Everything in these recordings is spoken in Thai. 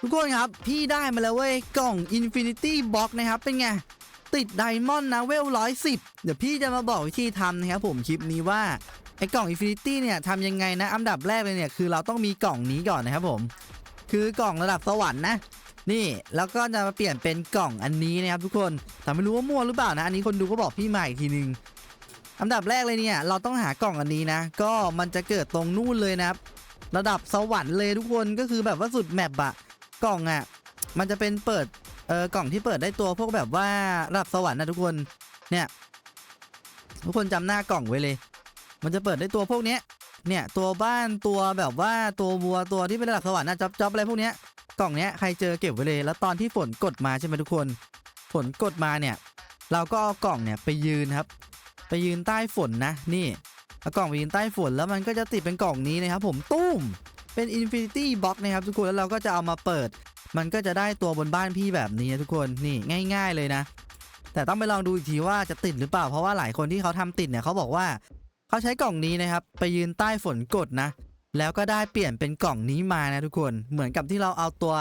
ทุกคนครับพี่ได้มาแล้วเว้ยกล่อง Infinity Box นะครับเป็นไงติดไดมอนด์นะเวลร้อยสิบเดี๋ยวพี่จะมาบอกวิธีทำนะครับผมคลิปนี้ว่าไอ้กล่อง Infinity เนี่ยทำยังไงนะอันดับแรกเลยเนี่ยคือเราต้องมีกล่องนี้ก่อนนะครับผม คือกล่องระดับสวรรค์นะ นี่แล้วก็จะมาเปลี่ยนเป็นกล่องอันนี้นะครับทุกคนแต่ไม่รู้ว่ามั่วหรือเปล่านะ อันนี้คนดูก็บอกพี่ใหมาอีกทีนึงอันดับแรกเลยเนี่ยเราต้องหากล่องอันนี้นะ ก็มันจะเกิดตรงนู่นเลยนะครับ ระดับสวรรค์เลยทุกคนก็คือแบบว่าสุดแมปอะ กล่องอะมันจะเป็นเปิดเออกล่องที่เปิดได้ตัวพวกแบบว่าระดับสวรรค์นะทุกคนเนี่ย ทุกคนจำหน้ากล่องไว้เลย มันจะเปิดได้ตัวพวกเนี้ยเนี่ยตัวบ้านตัวแบบว่าตัววัวตัวที่เป็นระดับสวรรค์นะจ็อบจ็อบอะไรพวกเนี้ยกล่องเนี้ยใครเจอเก็บไว้เลย แล้วตอนที่ฝนกดมาใช่ไหมทุกคน ฝนกดมาเนี่ย เราก็เอากล่องเนี่ยไปยืนครับ ไปยืนใต้ฝนนะ นี่เอากล่องไปยืนใต้ฝนแล้วมันก็จะติดเป็นกล่องนี้นะครับผมตุ้ม เป็น Infinity Box นะครับทุกคนแล้วเราก็จะเอามาเปิด มันก็จะได้ตัวบนบ้านพี่แบบนี้นะทุกคนนี่ง่าย ๆเลยนะ แต่ต้องไปลองดูอีกทีว่าจะติดหรือเปล่าเพราะว่าหลายคนที่เขาทำติดเนี่ยเขาบอกว่าเขาใช้กล่องนี้นะครับไปยืนใต้ฝนกดนะ แล้วก็ได้เปลี่ยนเป็นกล่องนี้มานะทุกคนเหมือนกับที่เราเอาตัว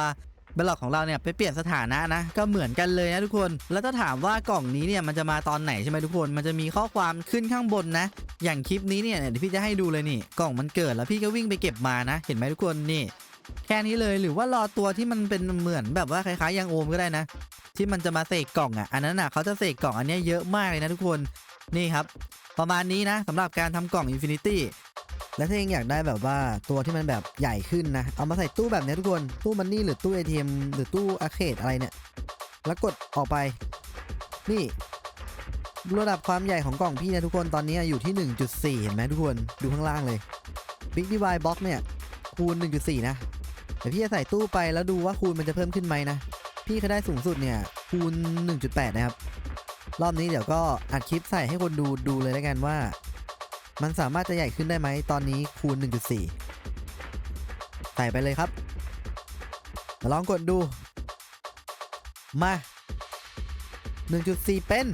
บลล็อกของเราเนี่ยไปเปลี่ยนสถานะนะก็เหมือนกันเลยนะทุกคน แล้วถ้าถามว่ากล่องนี้เนี่ยมันจะมาตอนไหนใช่ไหมทุกคน มันจะมีข้อความขึ้นข้างบนนะ อย่างคลิปนี้เนี่ยเดี๋ยวพี่จะให้ดูเลยนี่กล่องมันเกิดแล้วพี่ก็วิ่งไปเก็บมานะ เห็นไหมทุกคนนี่ แค่นี้เลยหรือว่ารอตัวที่มันเป็นเหมือนแบบว่าคล้ายๆยังโอมก็ได้นะ ที่มันจะมาเสกกล่องอะอันนั้นอะเขาจะเสกกล่องอันนี้เยอะมากเลยนะทุกคนนี่ครับประมาณนี้นะสำหรับการทำกล่อง Infinity และถ้าเองอยากได้แบบว่าตัวที่มันแบบใหญ่ขึ้นนะ เอามาใส่ตู้แบบนี้ทุกคน ตู้มันนี่หรือตู้ ATM หรือตู้อาเคดอะไรเนี่ย แล้วกดออกไป นี่ ระดับความใหญ่ของกล่องพี่นะทุกคน ตอนนี้อยู่ที่ 1.4 เห็นไหมทุกคน ดูข้างล่างเลย Big Divide Box เนี่ย คูณ 1.4 นะ เดี๋ยวพี่จะใส่ตู้ไปแล้วดูว่าคูณมันจะเพิ่มขึ้นไหมนะ พี่เขาได้สูงสุดเนี่ย คูณ 1.8 นะครับ รอบนี้เดี๋ยวก็อัดคลิปใส่ให้คนดูดูเลยแล้วกันว่า มันสามารถจะใหญ่ขึ้นได้ไหมตอนนี้คูณ 1.4ใส่ไปเลยครับ ลองกดดู มา 1.4 เป็น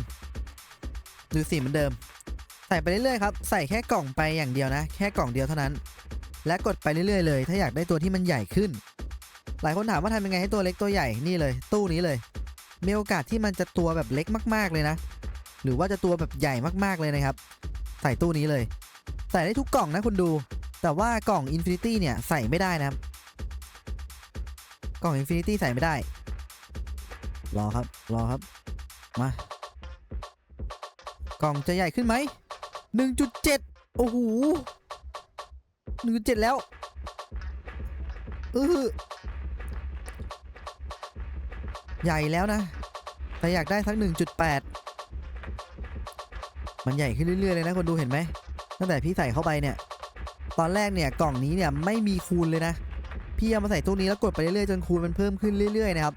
1.4เหมือนเดิม ใส่ไปเรื่อยๆครับ ใส่แค่กล่องไปอย่างเดียวนะ แค่กล่องเดียวเท่านั้น และกดไปเรื่อยๆเลย ถ้าอยากได้ตัวที่มันใหญ่ขึ้น หลายคนถามว่าทำยังไงให้ตัวเล็กตัวใหญ่นี่เลย ตู้นี้เลยมีโอกาสที่มันจะตัวแบบเล็กมาก ๆเลยนะ หรือว่าจะตัวแบบใหญ่มากๆเลยนะครับ ใส่ตู้นี้เลย ใส่ได้ทุกกล่องนะคุณดู แต่ว่ากล่อง Infinity เนี่ยใส่ไม่ได้นะครับ กล่อง Infinity ใส่ไม่ได้ รอครับ รอครับ มา กล่องจะใหญ่ขึ้นไหม 1.7 โอ้โห 1.7 แล้วเออใหญ่แล้วนะแต่อยากได้สัก1.8 มันใหญ่ขึ้นเรื่อยๆเลยนะคนดูเห็นไหมตั้งแต่พี่ใส่เข้าไปเนี่ย ตอนแรกเนี่ยกล่องนี้เนี่ยไม่มีคูณเลยนะ พี่เอามาใส่ตู้นี้แล้วกดไปเรื่อยๆจนคูณมันเพิ่มขึ้นเรื่อยๆนะครับ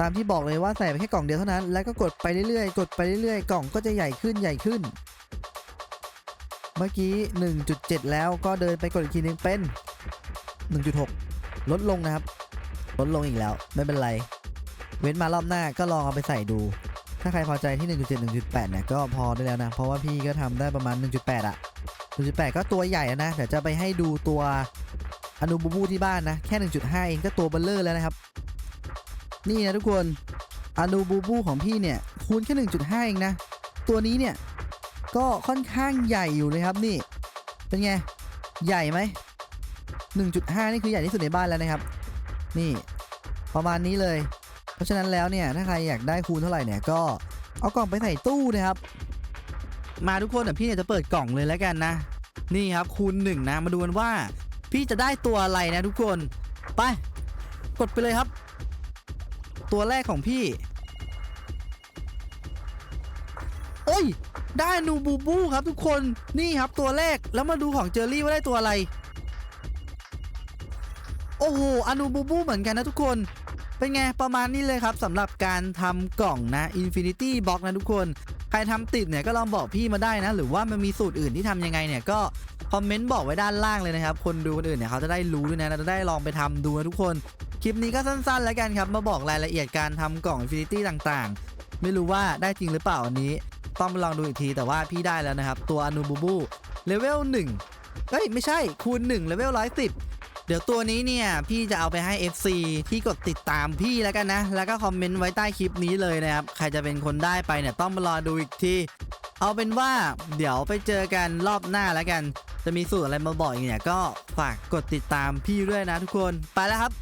ตามที่บอกเลยว่าใส่ไปแค่กล่องเดียวเท่านั้น แล้วก็กดไปเรื่อยๆ กดไปเรื่อยๆ กล่องก็จะใหญ่ขึ้นใหญ่ขึ้น เมื่อกี้ 1.7 แล้วก็เดินไปกดอีกทีนึงเป็น 1.6 ลดลงนะครับ ลดลงอีกแล้ว ไม่เป็นไร เว้นมารอบหน้าก็ลองเอาไปใส่ดู ถ้าใครพอใจที่ 1.7 1.8 เนี่ยก็พอได้แล้วนะ เพราะว่าพี่ก็ทำได้ประมาณ 1.8อะ1.8 ก็ตัวใหญ่นะ เดี๋ยวจะไปให้ดูตัวอนุบูบูที่บ้านนะ แค่ 1.5 เองก็ตัวเบลเลอร์แล้วนะครับ นี่นะทุกคนอนุบูบูของพี่เนี่ยคูณแค่ 1.5 เองนะ ตัวนี้เนี่ยก็ค่อนข้างใหญ่อยู่เลยครับนี่ เป็นไง ใหญ่ไหม 1.5 นี่คือใหญ่ที่สุดในบ้านแล้วนะครับ นี่ประมาณนี้เลย ราะฉะนั้นแล้วเนี่ยถ้าใครอยากได้คูณเท่าไหร่เนี่ยก็เอากล่องไปใส่ตู้นะครับ มาทุกคนเดี๋ยวพี่เนี่ยจะเปิดกล่องเลยแล้วกันนะ นี่ครับคูณหนึ่งนะมาดูกันว่า พี่จะได้ตัวอะไรนะทุกคนไป กดไปเลยครับ ตัวแรกของพี่โอ้ยได้นูบูบูครับทุกคนนี่ครับตัวแรกแล้วมาดูของเจอรี่ว่าได้ตัวอะไร โอ้โหอนูบูบูเหมือนกันนะทุกคน เป็นไงประมาณนี้เลยครับสำหรับการทำกล่องนะ Infinity Box นะทุกคน ใครทำติดเนี่ยก็ลองบอกพี่มาได้นะ หรือว่ามันมีสูตรอื่นที่ทำยังไงเนี่ยก็คอมเมนต์บอกไว้ด้านล่างเลยนะครับ คนดูคนอื่นเนี่ยเขาจะได้รู้ด้วยนะจะได้ลองไปทำดูนะทุกคน คลิปนี้ก็สั้นๆ แล้วกันครับ มาบอกรายละเอียดการทำกล่อง Infinity ต่างๆ ไม่รู้ว่าได้จริงหรือเปล่าอันนี้ ต้องไปลองดูอีกทีแต่ว่าพี่ได้แล้วนะครับ ตัวอนูบูบูเลเวล1เอ้ยไม่ใช่คูณ1เลเวล110 เดี๋ยวตัวนี้เนี่ยพี่จะเอาไปให้ FC ที่กดติดตามพี่แล้วกันนะ แล้วก็คอมเมนต์ไว้ใต้คลิปนี้เลยนะครับ ใครจะเป็นคนได้ไปเนี่ยต้องมารอดูอีกที เอาเป็นว่าเดี๋ยวไปเจอกันรอบหน้าแล้วกัน จะมีสูตรอะไรมาบอกอีกเนี่ยก็ฝากกดติดตามพี่ด้วยนะทุกคน ไปแล้วครับ